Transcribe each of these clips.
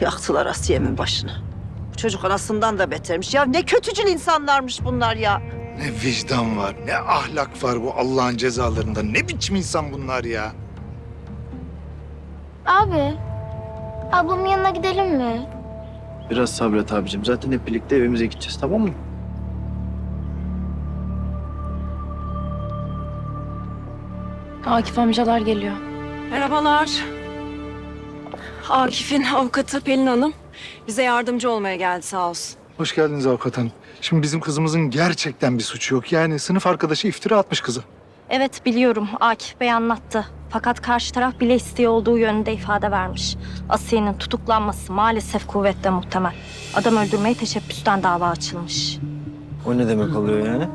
Yaktılar Asiye'min başını. Bu çocuk anasından da betermiş. Ya ne kötücül insanlarmış bunlar ya. Ne vicdan var, ne ahlak var bu Allah'ın cezalarında. Ne biçim insan bunlar ya? Abi, ablamın yanına gidelim mi? Biraz sabret abicim. Zaten hep birlikte evimize gideceğiz tamam mı? Akif amcalar geliyor. Merhabalar. Akif'in avukatı Pelin Hanım bize yardımcı olmaya geldi sağ olsun. Hoş geldiniz avukat hanım. Şimdi bizim kızımızın gerçekten bir suçu yok. Yani sınıf arkadaşı iftira atmış kızı. Evet biliyorum Akif Bey anlattı. Fakat karşı taraf bile istiyor olduğu yönünde ifade vermiş. Asiye'nin tutuklanması maalesef kuvvetle muhtemel. Adam öldürmeye teşebbüsten dava açılmış. O ne demek oluyor yani?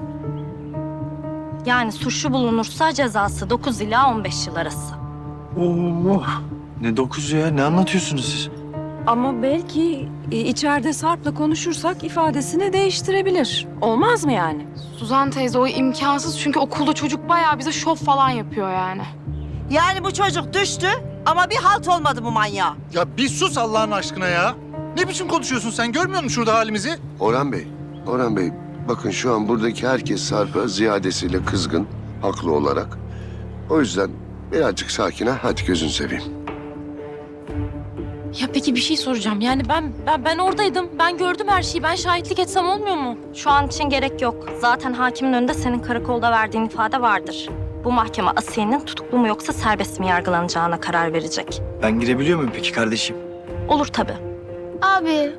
Yani suçlu bulunursa cezası 9 ila 15 yıl arası. Oo, ne dokuz ya? Ne anlatıyorsunuz siz? Ama belki e, içeride Sarp'la konuşursak ifadesini değiştirebilir. Olmaz mı yani? Suzan teyze o imkansız çünkü okulda çocuk bayağı bize şov falan yapıyor yani. Yani bu çocuk düştü ama bir halt olmadı bu manyağa. Ya bir sus Allah'ın aşkına ya. Ne biçim konuşuyorsun sen? Görmüyor musun şurada halimizi? Orhan Bey, Orhan Bey bakın şu an buradaki herkes Sarp'a ziyadesiyle kızgın, haklı olarak. O yüzden birazcık sakine hadi gözün seveyim. Ya peki bir şey soracağım. Yani ben ben ben oradaydım. Ben gördüm her şeyi. Ben şahitlik etsem olmuyor mu? Şu an için gerek yok. Zaten hakimin önünde senin karakolda verdiğin ifade vardır. Bu mahkeme Asiye'nin tutuklu mu yoksa serbest mi yargılanacağına karar verecek. Ben girebiliyor muyum peki kardeşim? Olur tabii. Abi,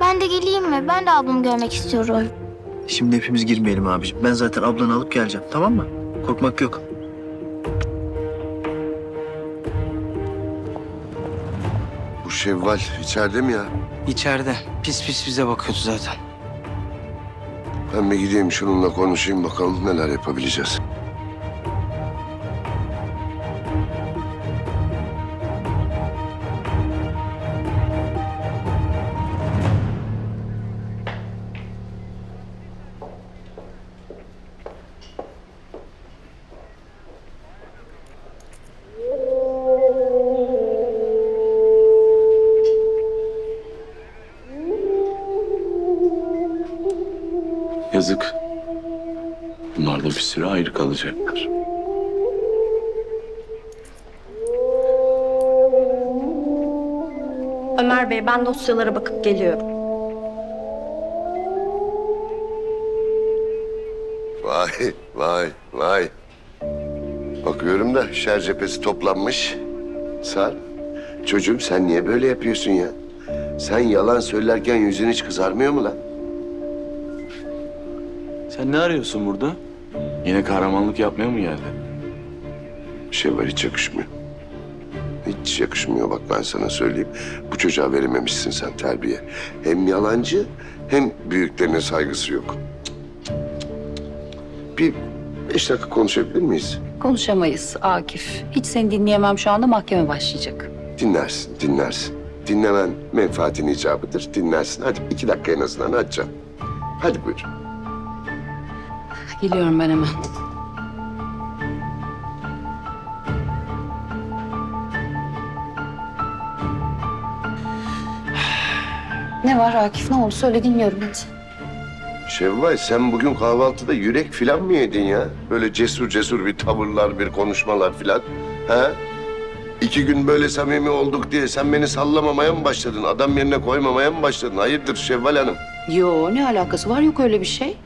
ben de geleyim mi? Ben de ablamı görmek istiyorum. Şimdi hepimiz girmeyelim abicim. Ben zaten ablanı alıp geleceğim tamam mı? Korkmak yok. Şevval içeride mi ya? İçeride. Pis pis bize bakıyordu zaten. Ben bir gideyim şununla konuşayım bakalım neler yapabileceğiz. Yazık. Bunlar da bir süre ayrı kalacaklar. Ömer Bey ben dosyalara bakıp geliyorum. Vay, vay, vay. Bakıyorum da şer cephesi toplanmış. Sarp, çocuğum sen niye böyle yapıyorsun ya? Sen yalan söylerken yüzün hiç kızarmıyor mu lan? Sen ne arıyorsun burada? Yine kahramanlık yapmaya mı geldin? şey var hiç yakışmıyor. Hiç yakışmıyor bak ben sana söyleyeyim. Bu çocuğa verememişsin sen terbiye. Hem yalancı hem büyüklerine saygısı yok. Bir beş dakika konuşabilir miyiz? Konuşamayız Akif. Hiç seni dinleyemem şu anda mahkeme başlayacak. Dinlersin, dinlersin. Dinlemen menfaatin icabıdır. Dinlersin. Hadi iki dakika en azından hadi canım. Hadi buyur. Geliyorum ben hemen. Ne var Akif? Ne oldu? Söyle dinliyorum hadi. Şevval sen bugün kahvaltıda yürek filan mı yedin ya? Böyle cesur cesur bir tavırlar, bir konuşmalar filan. He? İki gün böyle samimi olduk diye sen beni sallamamaya mı başladın? Adam yerine koymamaya mı başladın? Hayırdır Şevval Hanım? Yo ne alakası var? Yok öyle bir şey.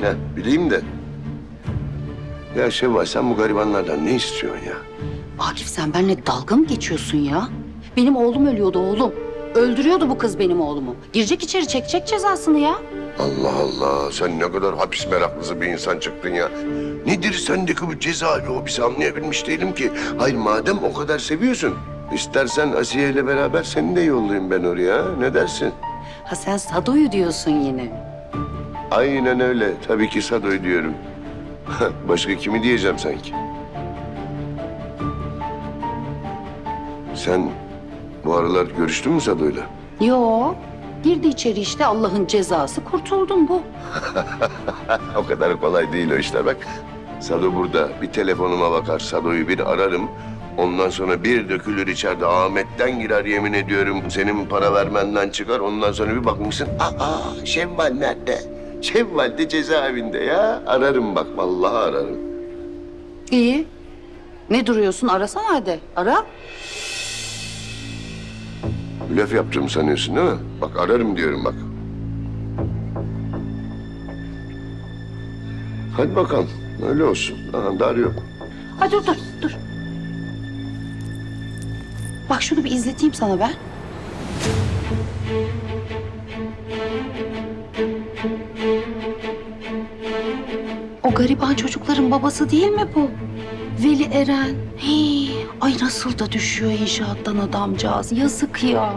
Ne bileyim de. Ya Şevval sen bu garibanlardan ne istiyorsun ya? Akif sen benimle dalga mı geçiyorsun ya? Benim oğlum ölüyordu oğlum. Öldürüyordu bu kız benim oğlumu. Girecek içeri çekecek cezasını ya. Allah Allah sen ne kadar hapis meraklısı bir insan çıktın ya. Nedir sendeki bu cezaevi hobisi anlayabilmiş değilim ki. Hayır madem o kadar seviyorsun. istersen Asiye ile beraber seni de yollayayım ben oraya. Ne dersin? Ha sen Sado'yu diyorsun yine. Aynen öyle. Tabii ki Sado'yu diyorum. Başka kimi diyeceğim sanki? Sen bu aralar görüştün mü Sado'yla? Yo. Girdi içeri işte Allah'ın cezası. Kurtuldun bu. O kadar kolay değil o işler bak. Sado burada. Bir telefonuma bakar. Sado'yu bir ararım. Ondan sonra bir dökülür içeride Ahmet'ten girer yemin ediyorum. Senin para vermenden çıkar. Ondan sonra bir bakmışsın. Aa Şevval nerede? Şevval de cezaevinde ya. Ararım bak vallahi ararım. İyi. Ne duruyorsun? Arasana hadi. Ara. Blöf yaptığımı sanıyorsun değil mi? Bak ararım diyorum bak. Hadi bakalım. Öyle olsun. Aha, da arıyor. Hadi dur dur dur. Bak şunu bir izleteyim sana ben. O gariban çocukların babası değil mi bu? Veli Eren. Hii, ay nasıl da düşüyor inşaattan adamcağız. Yazık ya.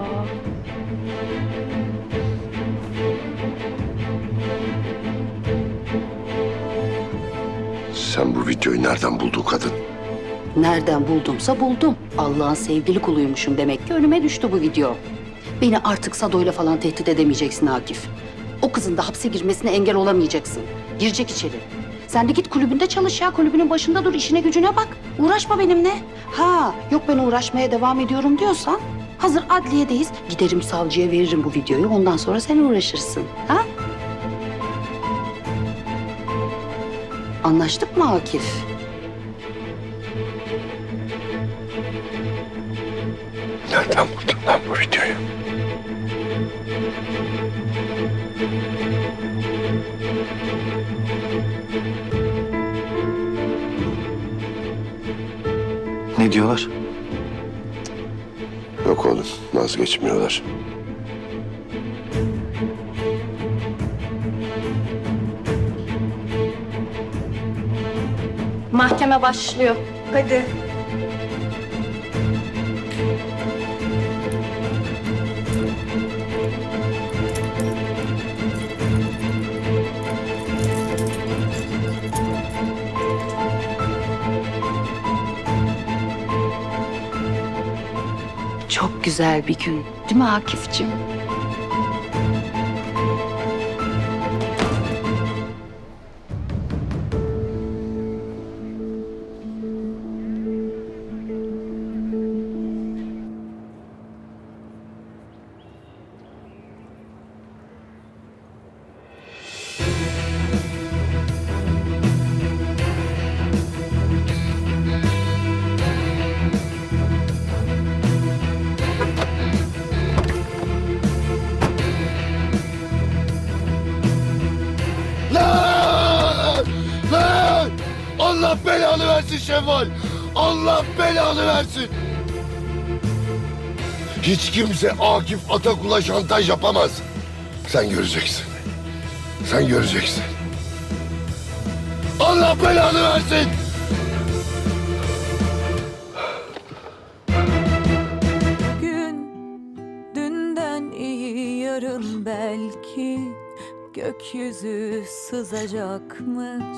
Sen bu videoyu nereden buldu kadın? Nereden buldumsa buldum. Allah'ın sevgili kuluymuşum demek ki önüme düştü bu video. Beni artık Sado'yla falan tehdit edemeyeceksin Akif. O kızın da hapse girmesine engel olamayacaksın. Girecek içeri. Sen de git kulübünde çalış ya. Kulübünün başında dur. işine gücüne bak. Uğraşma benimle. Ha yok ben uğraşmaya devam ediyorum diyorsan hazır adliyedeyiz. Giderim savcıya veririm bu videoyu. Ondan sonra sen uğraşırsın. Ha? Anlaştık mı Akif? Nereden buldun lan bu videoyu? Ne diyorlar? Yok oğlum vazgeçmiyorlar. Mahkeme başlıyor. Hadi. Çok güzel bir gün. Değil mi Akif'ciğim? Allah belanı versin Şevval! Allah belanı versin! Hiç kimse Akif Atakul'a şantaj yapamaz. Sen göreceksin. Sen göreceksin. Allah belanı versin! Gün dünden iyi yarın belki gökyüzü sızacakmış